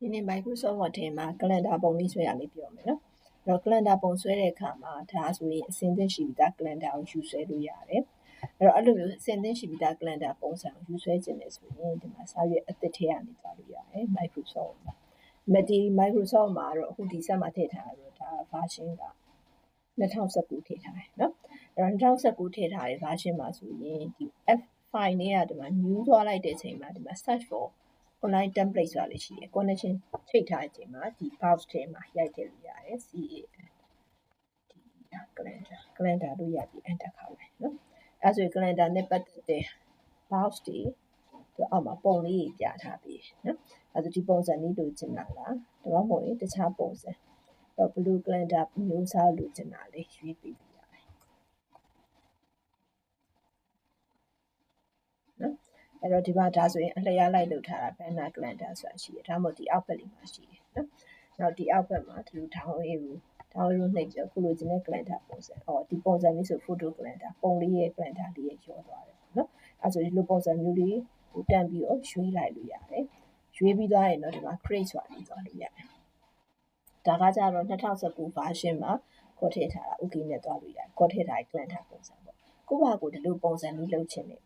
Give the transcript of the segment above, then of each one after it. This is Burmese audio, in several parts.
ဒီနေ့ Microsoft Word ထဲမှာ calendar ပုံလေးဆွဲရလေးပြောမယ်နော်အဲ့တော့ calendar ပုံဆွဲတဲ့အခါမှာဒါဆိုရင်အစင်သင့်ရှိပြီးသား calendar ကိုယူဆွဲလို့ရတယ်အဲ့တော့အဲ့လိုမျိုးအစင်သင့်ရှိပြီးသား calendar ပုံစံကိုယူဆွဲခြင်းလေဆိုရင်ဒီမှာစာရွက်အသစ်ထဲကနေသွားလို့ရတယ် Microsoft မှာမဒီ Microsoft မှာတော့အခုဒီဆက်မှာထည့်ထားတာတော့ဒါ version က2019ထည့်ထားတယ်နော်အဲ့တော့2019ထည့်ထားတဲ့ version မှာဆိုရင်ဒီ F5 နဲ့ကဒီမှာ new သွားလိုက်တဲ့အချိန်မှာဒီမှာ search for online template ဆိုတာလေးရှိတယ် connection ချိန်ထားတဲ့အချိန်မှာဒီ browse ထဲမှာရိုက်ထည့်လို့ရတယ် CAN ဒီ calendar calendar လို့ရပြီး enter ခေါက်လိုက်နော်အဲဆိုရင် calendar နဲ့ပတ်သက်တဲ့ browse တွေသူအောက်မှာပုံလေးပြထားပြီးနော်အဲဆိုဒီပုံစံလေးလိုချင်တာလားဒါမှမဟုတ်ရင်တခြားပုံစံတော့ blue calendar မျိုးစားလိုချင်တာလေးရွေးပြီး အဲ့တော့ဒီမှာဒါဆိုရင်အလျားလိုက်လုပ်ထားတာ banner calendar ဆိုတာရှိတယ်ဒါမှမဟုတ်ဒီအောက်ဘက်လေးမှာရှိတယ်နော်နောက်ဒီအောက်ဘက်မှာဒီလို down arrow down arrow နှိပ်ပြီးခုလိုချင်တဲ့ calendar ပုံစံဟောဒီပုံစံလေးဆို photo calendar ပုံလေးရဲ့ calendar လေးရဲ့ရောသွားတယ်နော်အဲ့ဆိုဒီလိုပုံစံမျိုးလေးကိုတန်းပြီးတော့ရွေးလိုက်လို့ရတယ်ရွေးပြီးသွားရင်တော့ဒီမှာ create ဆိုတာလေးသွားလို့ရတယ်ဒါကကြတော့2019 version မှာခေါ်ထည့်ထားတာ okay နဲ့သွားလို့ရတယ်ခေါ်ထည့်ထားတဲ့ calendar ပုံစံပေါ့ကိုယ့်ဘာကိုဒီလိုပုံစံလေးလုပ်ချင်တယ်ပေါ့နော်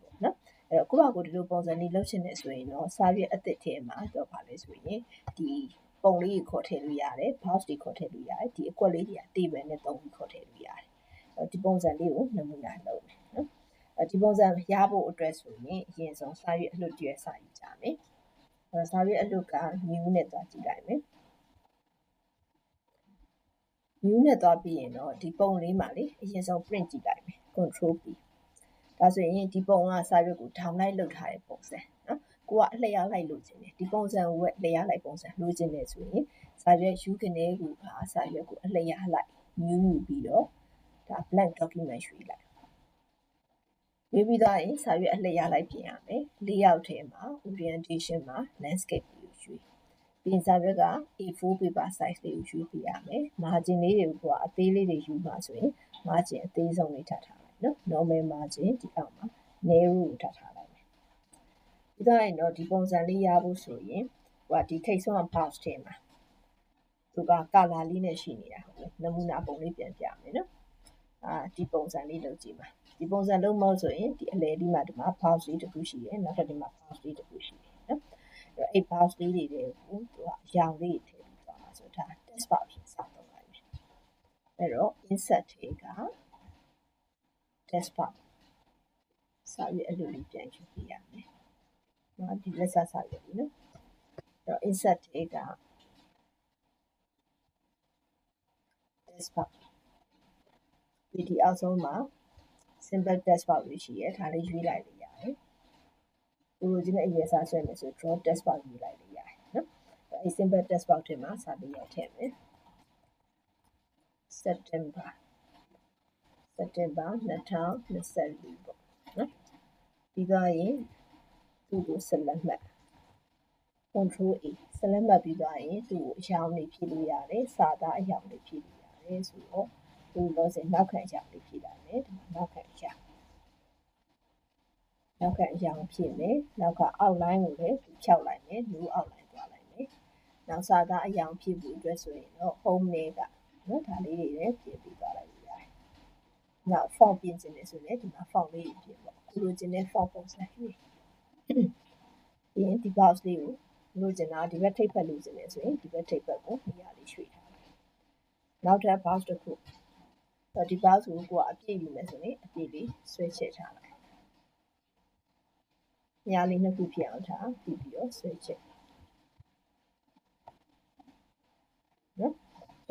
အဲ့တော့ကိုယ့်ဘာကိုဒီလိုပုံစံလေးလုပ်ချင်တယ်ဆိုရင်တော့စာရွက်အသစ်ထဲမှာတော့ပါလဲဆိုရင်ဒီပုံလေးကိုခေါ်ထည့်လို့ရတယ် box တွေခေါ်ထည့်လို့ရတယ်ဒီအကွက်လေးတွေက table နဲ့သုံးပြီးခေါ်ထည့်လို့ရတယ်အဲ့ဒီပုံစံလေးကိုနမူနာလုပ်မယ်နော်အဲ့ဒီပုံစံရဖို့အတွက်ဆိုရင်အရင်ဆုံးစာရွက်အလွတ်တည်းစာယူကြမယ်အဲ့စာရွက်အလွတ်က new နဲ့သွားကြည့်လိုက်မယ် new နဲ့သွားပြီးရင်တော့ဒီပုံလေးမှာလေအရင်ဆုံး print ကြည့်လိုက်မယ် control p ဒါဆိုရင်ဒီပုံကစာရွက်ကိုထောင်လိုက်လုပ်ထားတဲ့ပုံစံနော်ကိုကအလျားလိုက်လုပ်ခြင်းတယ်ဒီပုံစံကိုလျားလိုက်ပုံစံလိုချင်တယ်ဆိုရင်စာရွက်ယူကနေကိုပါစာရွက်ကိုအလျားလိုက်မြူးယူပြီးတော့ဒါ blank document ရွှေ့လိုက်ရွေးပြီးသားရင်စာရွက်အလျားလိုက်ပြင်ရမယ် layout ထဲမှာ orientation မှာ landscape ကိုရွှေ့ပြင်စာရွက်က A4 paper size လေးကိုရွှေ့ပြရမယ် margin လေးတွေကိုကအသေးလေးတွေယူမှာဆိုရင် margin အသေးဆုံးလေးထပ်ထား နော် normal margin ဒီအောက်မှာ narrow ကိုထပ်ထားလိုက်မယ်ဒီတိုင်းတော့ဒီပုံစံလေးရဖို့ဆိုရင်ဟိုကဒီထိတ်ဆုံး box ထဲမှာသူက color လေးနဲ့ရှိနေတာဟုတ်နမူနာပုံလေးပြန်ပြမယ်နော်အာဒီပုံစံလေးလုပ်ကြည့်ပါဒီပုံစံလုံးမဟုတ်ဆိုရင်ဒီအလဲဒီမှာဒီမှာ box လေးတစ်ခုရှိတယ်နောက်ထပ်ဒီမှာ box လေးတစ်ခုရှိတယ်နော်အဲ့ box လေးတွေကိုသူကရောင်လေးထည့်ပြီးသွားမှာဆိုဒါ test box ဖြစ်စတော့လိုက်မယ်အဲ့တော့ insert ထဲက desktop စာရွက်အလိုလေးပြန်ယူပြရမယ်။နော်ဒီလက်ဆက်စာရွက်လေးနော်။အဲ့တော့ insert ထဲက desktop ဒီဒီအောက်ဆုံးမှာ simple desktop လေးရှိရဲဒါလေးရွေးလိုက်လို့ရတယ်။ဒီလိုဒီနဲ့အရင်စားဆွဲမယ်ဆို draw desktop ရွေးလိုက်လို့ရတယ်နော်။အဲ့ simple desktop ထဲမှာစာလေးရိုက်ထည့်မယ်။ September စက်တင်ဘာ2024ပေါ့နော်ပြီးတော့ရင်သူ့ကိုဆက်လက်မှတ် control A ဆက်လက်မှတ်ပြီးသွားရင်သူ့ကိုအရောင်လေးဖြည့်လို့ရတယ်စာသားအရောင်လေးဖြည့်လို့ရတယ်ဆိုတော့သူ့လို့စနောက်ခံအရောင်လေးဖြည့်လာမယ်ဒီမှာနောက်ခံအရောင်နောက်ခံအရောင်ဖြည့်မယ်နောက်က outline ကိုလည်းဖြောက်လိုက်မယ် new outline သွားလိုက်မယ်နောက်စာသားအရောင်ဖြည့်ဖို့အတွက်ဆိုရင်တော့ home နဲ့ကနော်ဒါလေးတွေလည်းပြင်ပြီးသွားလိုက် နောက် font ပြင်ချင်တယ်ဆိုရင်ဒီမှာ font လေးပြင်ပေါ့ကိုလိုချင်တဲ့ font ပုံစံလေးပြီးရင်ဒီ box လေးကိုလိုချင်တာဒီဘက်ထိပ်ဖက်လိုချင်တယ်ဆိုရင်ဒီဘက်ထိပ်ဖက်ကိုနေရာလေးရွှေ့ထားလိုက်နောက်ထပ် box တစ်ခုတော့ဒီ box ကိုကိုကအပြည့်ယူမယ်ဆိုရင်အပြည့်လေးဆွဲချထားလိုက်နေရာလေးနှစ်ခုဖြစ်အောင်ထားပြီးပြီးတော့ဆွဲချက်နော်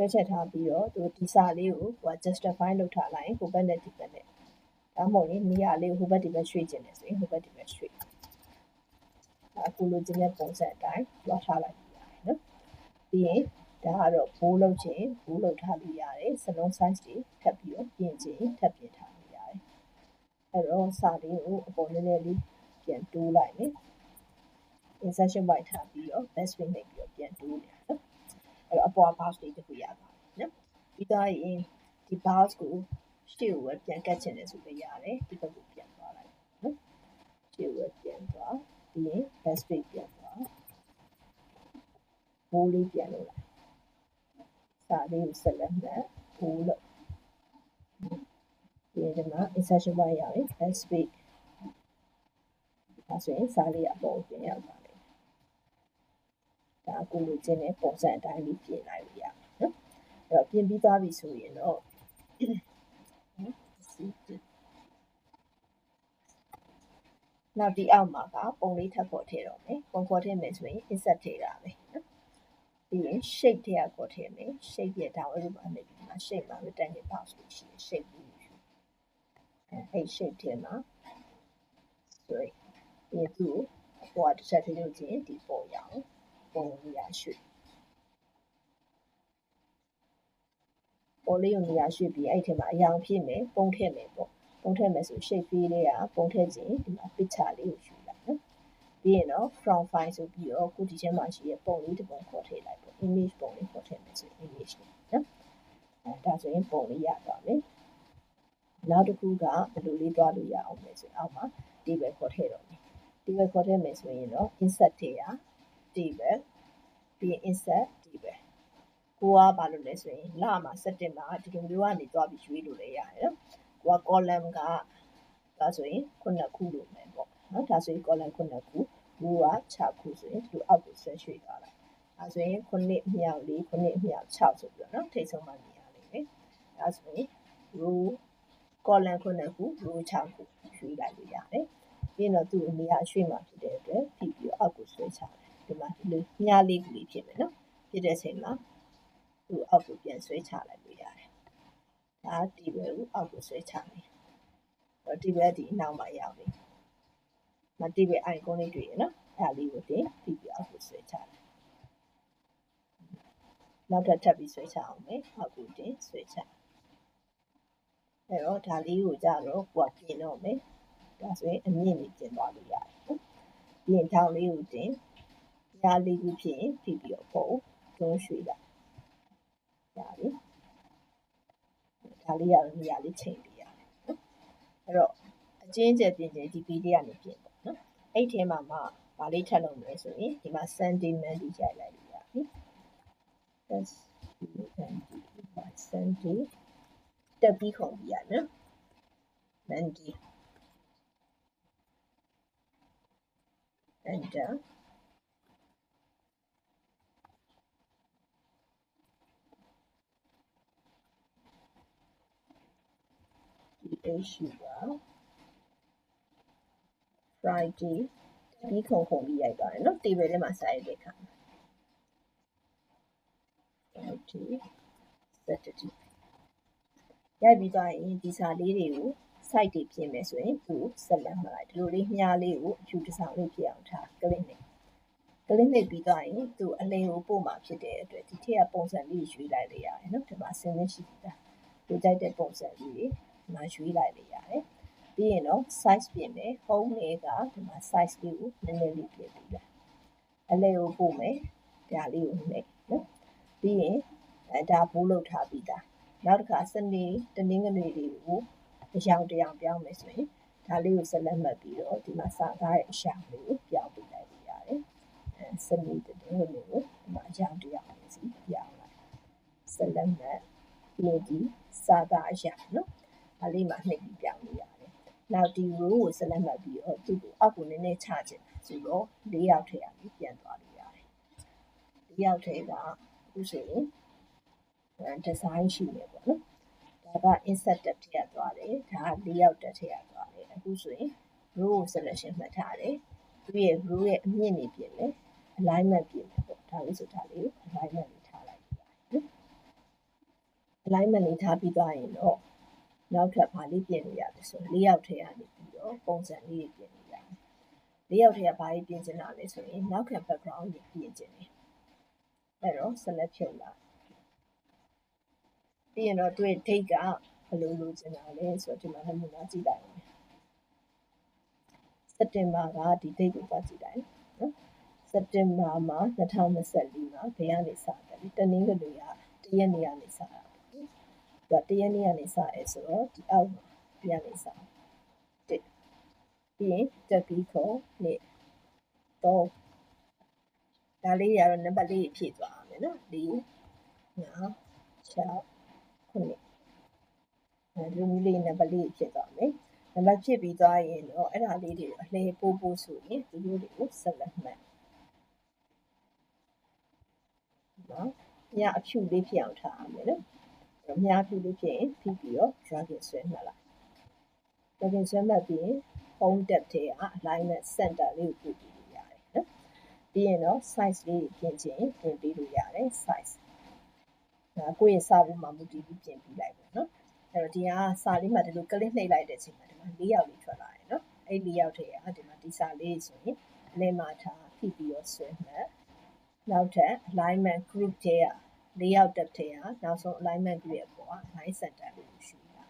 တွဲချက်ထားပြီးတော့သူဒီစာလေးကိုဟို justify လုပ်ထားလိုက်ဟိုဘက်နဲ့ဒီဘက်နဲ့ဒါမှမဟုတ်ရင်နေရာလေးကိုဟိုဘက်ဒီဘက်ရွှေ့ခြင်းတယ်ဆိုရင်ဟိုဘက်ဒီဘက်ရွှေ့အခုလိုခြင်းတဲ့ပုံစံအတိုင်းတွားထားလိုက်ရတယ်နော်ပြီးရင်ဒါကတော့ဘိုးလုပ်ခြင်းဘိုးလုပ်ထားလို့ရတယ်စလုံး size တွေထပ်ပြီးတော့ပြင်ခြင်းထပ်ပြင်ထားလို့ရတယ်အဲ့တော့စာလေးကိုအပေါ်နည်းနည်းလေးပြန်တိုးလိုက်မယ် insertion white ထားပြီးတော့ best fit နှိပ်ပြီးတော့ပြန်တိုးတယ်နော်အဲ့တော့အပေါ် box လေးတစ်ခုရပါနော် ပြီးတော့ရင်ဒီ box ကိုရှေ့ကိုပဲပြန်ကတ်ချင်တယ်ဆိုလည်းရတယ်ဒီဘက်ကိုပြန်သွားလိုက်နော်ရှေ့ကိုပဲပြန်သွားပြီးရင် best fit ပြန်သွားဘိုးလေးပြန်လို့လိုက်စာလေးကိုဆက်လက်မှတ်ဘိုးလို့ဒီဒီမှာ insertion point ရရင် space ဒါဆိုရင်စာလေးအပေါ်ပြန်ရောက်ပါလိမ့်မယ်ဒါအခုလိုကျင်းတဲ့ပုံစံအတိုင်းလေးပြင်လိုက်လို့ရမယ်နော် အဲ့တော့ပြင်ပြီးသွားပြီဆိုရင်တော့နောက်ဒီအောက်မှာကပုံလေးထပ်ပေါ်ထည့်တော့မယ်ပုံပေါ်ထည့်မယ်ဆိုရင် insert ထည့်တာပဲနော်ပြီးရင် shape ထည့်ရခေါ်ထည့်မယ် shape ရဲ့ down arrow မှာနေပြီးဒီမှာ shape မှာ rectangle box လို့ရှိရင် shape လေးယူအဲအဲ့ shape ထဲမှာ sorry ဒီသူ့အပေါ်တစ်ချက်ထည့်လို့ချင်းဒီပေါ်ရအောင်ပုံလေးရရွှေ့ ပေါ်လေးကိုနေရာရွှေ့ပြီးအဲ့ထဲမှာအယောင်ဖြစ်မယ်ပုံထည့်မယ်ပေါ့ပုံထည့်မယ်ဆို shape လေးလေးကပုံထည့်ခြင်းဒီမှာ picture လေးကိုယူလိုက်နော်ပြီးရင်တော့ from file ဆိုပြီးတော့ကိုဒီထဲမှာရှိတဲ့ပုံလေးတစ်ပုံခေါ်ထည့်လိုက်ပေါ့ image ပုံလေးခေါ်ထည့်မယ်ဆို image လေးနော်အဲဒါဆိုရင်ပုံလေးရသွားမယ်နောက်တစ်ခုကဘယ်လိုလေးတွားလို့ရအောင်လဲဆိုအောက်မှာ table ခေါ်ထည့်တော့မယ် table ခေါ်ထည့်မယ်ဆိုရင်တော့ insert ထည့်ရ table ပြီးရင် insert table ကိုကဘာလို့လဲဆိုရင်လမှာစက်တင်ဘာဒီလိုမျိုးကနေတွားပြီးရွေးလို့လည်းရတယ်နော်ကိုက column ကဒါဆိုရင်ခုနှစ်ခုလို့မယ်ပေါ့နော်ဒါဆိုရင် column ခုနှစ်ခု row က6ခုဆိုရင်ဒီလိုအောက်ကိုဆွဲရွှေ့သွားလိုက်ဒါဆိုရင်ခုနှစ်အမြောက်4ခုနှစ်အမြောက်6ဆိုပြီးတော့နော်ထိတ်ဆုံးမှမြင်ရလိမ့်မယ်ဒါဆိုရင် row column ခုနှစ်ခု row 6ခုရွှေ့လိုက်လို့ရတယ်ပြီးရင်တော့သူ့နေရာရွှေ့မှဖြစ်တဲ့အတွက်ပြီးပြီးတော့အောက်ကိုဆွဲချတယ်ဒီမှာဒီလိုမြားလေးကူလေးဖြစ်မယ်နော်ဖြစ်တဲ့အချိန်မှာ သူ့အောက်ကိုပြန်ဆွဲချလိုက်လို့ရတယ်ဒါဒီဘက်ကိုအောက်ကိုဆွဲချမယ်တော့ဒီဘက်ဒီအနောက်မှာရောက်နေမတိပဲ icon လေးတွေ့ရနော်အဲ့ဒါလေးကိုတင်ပြီးပြီးအောက်ကိုဆွဲချတယ်နောက်ထပ်ထပ်ပြီးဆွဲချအောင်မယ်အောက်ကိုတင်ဆွဲချအဲ့တော့ဒါလေးကိုကြတော့ကိုကပြင်တော့မယ်ဒါဆိုရင်အမြင့်ကြီးပြင်သွားလို့ရတယ်နော်ပြင်ထောင်လေးကိုတင်ညာလေးခုဖြစ်ရင်ပြီးပြီးတော့ပုံတွန်းရွှေ့လိုက် ဒါလေးဒါလေးရတော့နေရာလေးချိန်ပေးရတယ်နော်အဲ့တော့အချင်းကျယ်ပြင်ကျယ်ဒီဗီဒီယိုကနေပြင်ပေါ့နော်အဲ့ထဲမှာမှဗာလေးထပ်လုပ်မယ်ဆိုရင်ဒီမှာ sentiment ဒီရိုက်လိုက်လို့ရတယ် s u n d senti တက်ပြီးခေါ်ပြရနော် Mandy enter ဒီ issue က Friday ပြီးခုံခုံပြီးရိုက်သွားတယ်နော် table ထဲမှာစာရိုက်တဲ့အခါ Friday Saturday ရိုက်ပြီးသွားရင်ဒီစာလေးတွေကို site တွေပြင်မယ်ဆိုရင်သူဆက်လက်မှတ်လိုက်ဒီလိုလေးမြားလေးကိုအဖြူတစ်ဆောင်လေးပြအောင်ထား click နဲ့ click နဲ့ပြီးသွားရင်သူအလင်းကိုပို့မှာဖြစ်တဲ့အတွက်ဒီထက်ကပုံစံလေးရွေးလိုက်လေရတယ်နော်ဒီမှာဆင်းနေရှိတာဒီကြိုက်တဲ့ပုံစံလေးတွေ ဒီမှာရွေးလိုက်လေရတယ်ပြီးရင်တော့ size ပြင်မယ် home လေးကဒီမှာ size လေးကိုနည်းနည်းလေးပြင်ပြီးလိုက်အလင်းကိုပို့မယ်ဒါလေးကိုနှိပ်နော်ပြီးရင်အဲဒါဘိုးလောက်ထားပြီးသားနောက်တစ်ခါစနေတနင်္ဂနွေတွေကိုအယောင်တယောင်ပြောင်းမယ်ဆိုရင်ဒါလေးကိုဆက်လက်မှတ်ပြီးတော့ဒီမှာစာသားရဲ့အရှောင်လေးကိုပြောင်းပေးလိုက်လို့ရတယ်အဲစနေတနင်္ဂနွေကိုဒီမှာအယောင်တယောင်လေးစီပြောင်းလိုက်ဆက်လက်မှတ်ပြီးဒီစာသားအရာနော် ဒါလေးမှာနှိပ်ပြီးပြောင်းလို့ရတယ်နောက်ဒီ row ကိုဆက်လက်မှတ်ပြီးတော့သူ့ကိုအောက်ကိုနည်းနည်းချခြင်းဆိုတော့၄ယောက်ထည့်ရပြီးပြန်သွားလို့ရတယ်၄ယောက်ထည့်ကအခုဆိုရင် design ရှိနေပေါ့နော်ဒါက insert တက်ထည့်ရသွားတယ်ဒါက layout တက်ထည့်ရသွားတယ်အခုဆိုရင် row ကို selection မှတ်ထားတယ်သူရဲ့ row ရဲ့အမြင့်နေပြင်မယ် alignment ပြင်မယ်ပေါ့ဒါလေးဆိုဒါလေးကို alignment လေးထားလိုက်နော် alignment လေးထားပြီးသွားရင်တော့ နောက်ထပ်ဘာလေးပြင်လို့ရလဲဆို layout ထည့်ရနေပြီးတော့ပုံစံလေးတွေပြင်လို့ရတယ် layout ထည့်ရဘာလေးပြင်ချင်တာလဲဆိုရင်နောက်ခံ background တွေပြင်ချင်တယ်အဲ့တော့ select ဖြုတ်လိုက်ပြီးရင်တော့သူ့ရဲ့ date ကဘယ်လိုလိုချင်တာလဲဆိုတော့ဒီမှာနမူနာကြည့်လိုက်မယ်စက်တင်ဘာကဒီ date ကိုပတ်ကြည့်လိုက်နော်စက်တင်ဘာမှာ2024မှာဘယ်ကနေစတယ်လဲတနင်္ဂနွေကတရက်နေ့ကနေစတာ ဒါတရက်နေ့ကနေစရဲဆိုတော့ဒီအောက်မှာပြန်နေစတစ်ပြီးရင်တက်ပြီးခေါ်နေ့တော့ဒါလေးတွေကတော့နံပါတ်လေးဖြည့်သွားအောင်မယ်နော်၄၅6ခုနှစ်အဲဒီလိုမျိုးလေးနံပါတ်လေးဖြည့်သွားမယ်နံပါတ်ဖြည့်ပြီးသွားရင်တော့အဲ့ဒါလေးတွေအလှည့်ပို့ဖို့ဆိုရင်ဒီလိုတွေကိုဆက်လက်မှတ်နော်ညအဖြူလေးဖြစ်အောင်ထားအောင်မယ်နော် အများဖြူလေးဖြစ်ရင်ဖိပြီးတော့ dragon ဆွဲမှတ်လိုက် dragon ဆွဲမှတ်ပြီးရင် home tab ထဲက alignment center လေးကိုပို့ပြီးလို့ရတယ်နော်ပြီးရင်တော့ size လေးပြင်ချင်ပြင်ပြီးလို့ရတယ် size ဒါကိုယ့်ရဲ့စာဘူးမှာမူတည်ပြီးပြင်ပြီးလိုက်ပေါ့နော်အဲ့တော့ဒီကစာလေးမှာဒီလို click နှိပ်လိုက်တဲ့အချိန်မှာဒီမှာ၄ယောက်လေးထွက်လာတယ်နော်အဲ့၄ယောက်ထဲကဒီမှာဒီစာလေးဆိုရင်အလဲမှာထားဖိပြီးတော့ဆွဲမှတ်နောက်ထပ် alignment group ထဲက ၄ယောက်တက်ထဲကနောက်ဆုံး alignment group ရဲ့ပေါ်က line center လေးကိုရှုတာ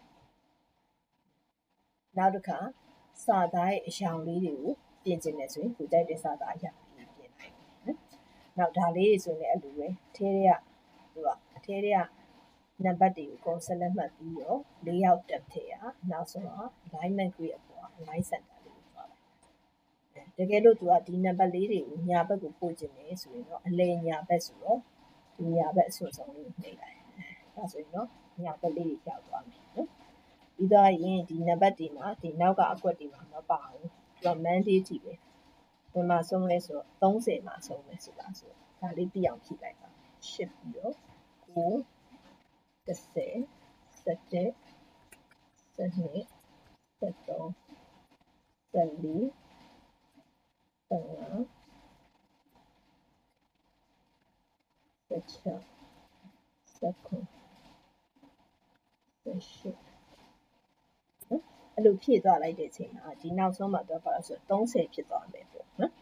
နောက်တစ်ခါစာသားရဲ့အရောင်လေးတွေကိုပြင်ကျင်နေဆိုရင်ကိုကြိုက်တဲ့စာသားအရာလေးပြင်လိုက်နော်နောက်ဒါလေးတွေဆိုရင်လည်းအဲ့လိုပဲထဲတွေကသူကအထဲတွေကနံပါတ်တွေကိုကုန်ဆက်လက်မှတ်ပြီးတော့၄ယောက်တက်ထဲကနောက်ဆုံးတော့ alignment group ရဲ့ပေါ်က line center လေးကိုသွားလိုက်တကယ်လို့သူကဒီနံပါတ်လေးတွေကိုညာဘက်ကိုပို့ခြင်းနေဆိုရင်တော့အလဲညာဘက်ဆိုတော့ ဒီညာဘက်အစွန်ဆုံးလေးကိုနှိပ်လိုက်ဒါဆိုရင်တော့ညာဘက်လေးကိုရောက်သွားမယ်နော်ပြီးတော့ရင်ဒီနံပါတ်တွေမှာဒီနောက်ကအကွက်တွေမှာမပါဘူးသူက mandate ကြီးပဲဘယ်မှာဆုံးလဲဆိုတော့30မှာဆုံးမယ်ဆိုတာဆိုဒါလေးပြအောင်ဖြည့်လိုက်ပါ shift ပြီးတော့9 10 17 12 13 14 15 16 17 18အဲ့လိုဖြည့်သွားလိုက်တဲ့အချိန်မှာဒီနောက်ဆုံးမှာတော့ဘာလို့ဆို30ဖြစ်သွားမယ်ပေါ့နော်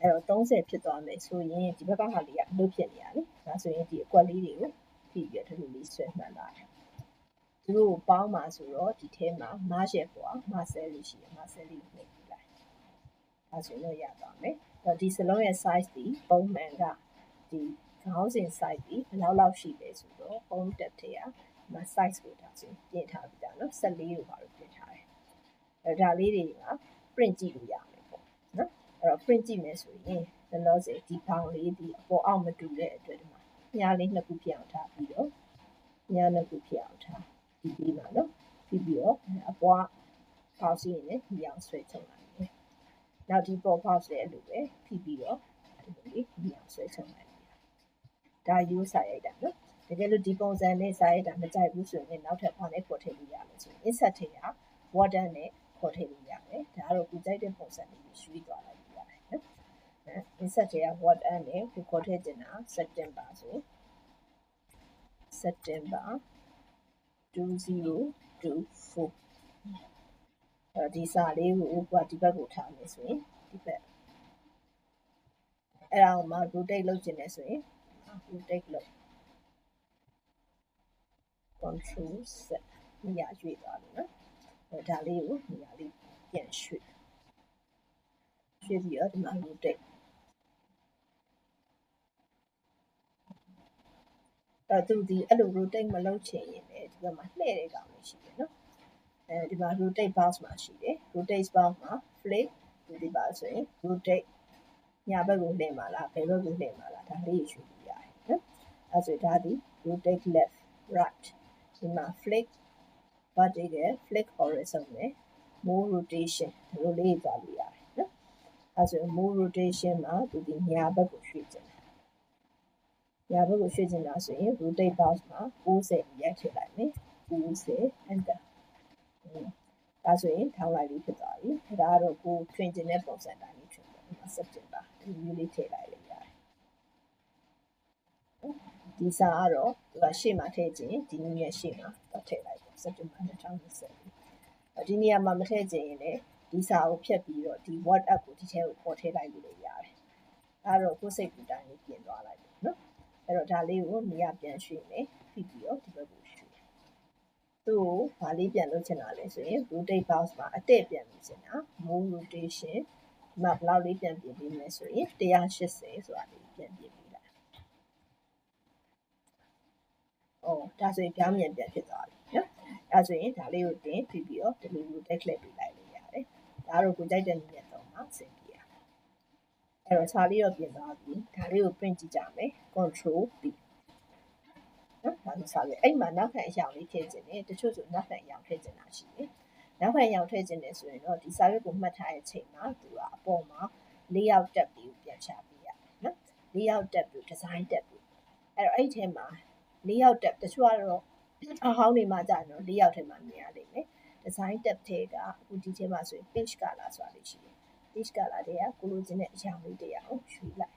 အဲ့တော့30ဖြစ်သွားမယ်ဆိုရင်ဒီဘက်ကဟာလေးကအလုပ်ဖြစ်နေရလေဒါဆိုရင်ဒီအကွက်လေးတွေကိုဖြည့်ပြီးတော့ဒီလိုလေးဆွဲမှတ်လာတယ်သူတို့ပေါင်းမှာဆိုတော့ဒီထဲမှာ marshal ပေါ့ marshal လေးရှိတယ် marshal လေးကိုနှိပ်ပြီးလိုက်ဒါဆိုရင်တော့ရသွားမယ်အဲ့တော့ဒီစလုံးရဲ့ size ဒီပုံမှန်ကဒီ ခေါင်းစဉ် size ဒီဘယ်လောက်လောက်ရှိလဲဆိုတော့ home tab ထဲကဒီမှာ size ကိုဒါဆိုပြင်ထားပြီးတာနော်14ကိုပါလို့ပြင်ထားတယ်အဲဒါလေးတွေက print ကြည့်လို့ရမယ်ပေါ့နော်အဲ့တော့ print ကြည့်မယ်ဆိုရင်ကျွန်တော်စေဒီဘောင်လေးဒီအပေါ်အောက်မတူတဲ့အတွက်ဒီမှာညလေးနှစ်ခုပြအောင်ထားပြီးတော့ညနှစ်ခုပြအောင်ထားဒီပြီးပါနော်ပြီးပြီးတော့အပွားပေါက်စီရင်လည်းဒီအောင်ဆွဲချုပ်လိုက်တယ်နောက်ဒီပေါ်ပေါက်လည်းအဲ့လိုပဲပြီးပြီးတော့ဒီလိုလေးဒီအောင်ဆွဲချုပ်လိုက် ဒါယူစာရိုက်တာနော်တကယ်လို့ဒီပုံစံနဲ့စာရိုက်တာမကြိုက်ဘူးဆိုရင်နောက်ထပ်ဘာနဲ့ပေါ်ထည့်လို့ရလဲဆိုရင် insert ထဲက water နဲ့ခေါ်ထည့်လို့ရတယ်ဒါကတော့ကိုကြိုက်တဲ့ပုံစံလေးကိုရွှေ့သွားလိုက်ရတယ်နော်အဲ insert ထဲက water နဲ့ကိုခေါ်ထည့်ချင်တာ September ဆို September 2024အဲဒီစာလေးကိုကိုကဒီဘက်ကိုထားမယ်ဆိုရင်ဒီဘက်အဲ့ဒါကိုမှ rotate လုပ်ချင်တယ်ဆိုရင် rotate လုပ် control set နေရာရွေ့သွားပြီနော်အဲဒါလေးကိုနေရာလေးပြန်ရွှေ့ရွှေ့ပြီးတော့ဒီမှာ rotate အဲသူဒီအဲ့လို rotate မလုပ်ချင်ရင်လည်းဒီဘက်မှာလှည့်တဲ့ကောင်လေးရှိတယ်နော်အဲဒီမှာ rotate box မှာရှိတယ် rotate box မှာ flip ဒီပါဆိုရင် rotate ညာဘက်ကိုလှည့်မှာလားဘယ်ဘက်ကိုလှည့်မှာလားဒါလေးရွှေ့ပြရတယ်နော် အဲဆိုဒါဒီ rotate left right ဒီမှာ flick vertical flick horizontal move rotation ဒီလိုလေးသွားလို့ရတယ်နော်အဲဆို move rotation မှာဒီဒီညာဘက်ကိုရွှေ့ချင်တယ်ညာဘက်ကိုရွှေ့ချင်တာဆိုရင် rotate box မှာ60ရိုက်ထည့်လိုက်မယ်90 enter ဒါဆိုရင်ထောင်းလိုက်ပြီးဖြစ်သွားပြီဒါကတော့ကိုထွင်ကျင်တဲ့ပုံစံတိုင်းလေးထွင်တယ်ဒီမှာ September ဒီမျိုးလေးထည့်လိုက်လို့ရတယ် ဒီစာကတော့သူကရှေ့မှာထည့်ခြင်းဒီနည်းရဲ့ရှေ့မှာတော့ထည့်လိုက်ပေါ့ September 2020ဒီနေရာမှာမထည့်ခြင်းရင်လည်းဒီစာကိုဖြတ်ပြီးတော့ဒီ word app ကိုဒီထဲကိုပေါ်ထည့်လိုက်လို့ရတယ်ဒါတော့ကိုယ်စိတ်ကူတိုင်းလေးပြင်သွားလိုက်ပေါ့နော်အဲ့တော့ဒါလေးကိုနေရာပြန်ရွှေ့မယ်ပြီးပြီးတော့ဒီဘက်ကိုရွှေ့သူ့ကိုဗာလေးပြန်လုပ်ချင်တာလဲဆိုရင် rotate box မှာအတက်ပြန်လုပ်ချင်တာ move rotation ဒီမှာဘလောက်လေးပြန်ပြင်ပေးမယ်ဆိုရင်180ဆိုတာလေးပြန်ပြင်ပေးလိုက်။အော် ဒါဆိုရင်ပြောင်းပြန်ပြန်ဖြစ်သွားပြီနော်။အဲဆိုရင်ဒါလေးကိုတင်ပြီးပြီးတော့ဒီလိုမျိုးတက်လက်ပေးလိုက်လို့ရတယ်။ဒါတော့ကိုကြိုက်တဲ့နည်းနဲ့တော့မှဆင်ပြေရ။အဲ့တော့စာလေးတော့ပြင်သွားပြီဒါလေးကို print ကြည့်ကြမယ် control b နော်ဒါဆိုစာလေးအဲ့မှာနောက်ခံအရာလေးထည့်ခြင်းနဲ့တချို့ဆိုနောက်ခံအရာထည့်ခြင်းတာရှိတယ်နောက်ခံအရာထည့်ခြင်းနဲ့ဆိုရင်တော့ဒီစာရွက်ကိုမှတ်ထားတဲ့အချိန်မှာသူကအပေါ်မှာ layout tab လေးကိုပြန်ရှာပေးရတယ်နော် layout tab ကို design tab ကိုအဲ့တော့အဲ့ဒီထဲမှာ layout tab တချို့ကတော့အဟောင်းတွေမှာကြာတော့ layout ထဲမှာမြင်ရလိမ့်မယ် design tab ထဲကအခုဒီထဲမှာဆိုရင် page color ဆိုတာလေးရှိတယ် page color တွေကကိုလိုချင်တဲ့အရာလေးတွေအောင်ရွှေ့လိုက်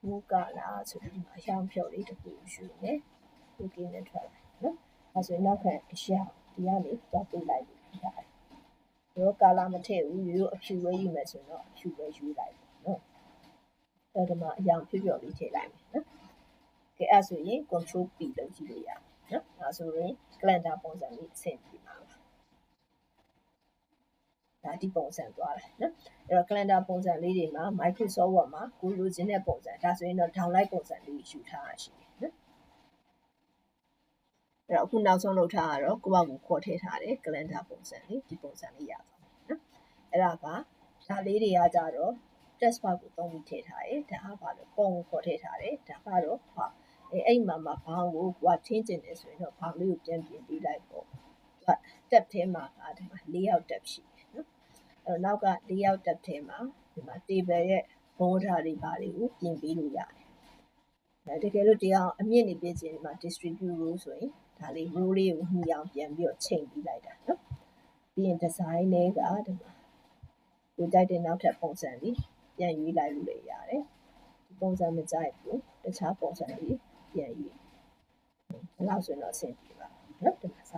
blue color ဆိုပြီးဒီမှာအရောင်ဖြော်လေးတစ်ခုရွှေ့မယ် okay နဲ့ထွက်လိုက်နော်အဲဆိုရင်နောက်ခံအရာဒီကနေတော့ပေးလိုက်ပြီရတယ်ရော color မထည့်ဘူးရိုးရိုးအဖြူပဲယူမယ်ဆိုရင်တော့အဖြူပဲယူလိုက်ပါနော်အဲ့ဒီမှာအရောင်ဖြော်ဖြော်လေးထည့်လိုက်မယ်နော် ကဲအဲ့ဆိုရင် control P လုပ်ကြည့်လို့ရတယ်နော်အဲဆိုရင် calendar ပုံစံလေးဆင်ပြီးပါလားဒါဒီပုံစံသွားတယ်နော်အဲ့တော့ calendar ပုံစံလေးတွေမှာ Microsoft Word မှာကိုလိုချင်တဲ့ပုံစံဒါဆိုရင်တော့ download ပုံစံလေးယူထားရရှိတယ်နော်အဲ့တော့အခုနောက်ဆုံးလုပ်ထားတာတော့ကိုယ့်ဘာကိုခေါ်ထည့်ထားတယ် calendar ပုံစံလေးဒီပုံစံလေးရသွားမယ်နော်အဲ့ဒါကဒါလေးတွေကကြတော့ test bar ကိုသုံးပြီးထည့်ထားတယ်ဒါကဘာလို့ပုံကိုခေါ်ထည့်ထားတယ်ဒါကတော့ဟာ အဲ့အဲ့မှာမှာဘောင်းကိုကိုကထင်းကျင်တယ်ဆိုရင်တော့ဘောင်းလေးကိုပြန်ပြင်ပေးလိုက်ပေါ့သူက tab ထဲမှာကဒီမှာ layout tab ရှိတယ်နော်အဲ့တော့နောက်က layout tab ထဲမှာဒီမှာ table ရဲ့ border တွေဘာတွေကိုပြင်ပေးလို့ရတယ်အဲတကယ်လို့တရားအမြင့်နေပြခြင်းဒီမှာ distribute row ဆိုရင်ဒါလေး row လေးကိုညှိအောင်ပြန်ပြီးတော့ချိန်ပြီးလိုက်တာနော်ပြီးရင် design တွေကဒီမှာကိုကြိုက်တဲ့နောက်ထပ်ပုံစံလေးပြန်ရွေးလိုက်လို့လည်းရတယ်ဒီပုံစံမကြိုက်ဘူးတခြားပုံစံလေး ပြန်ရွေးဒီလောက်ဆိုရင်တော့အဆင်ပြေပါနော်ဒီမှာစ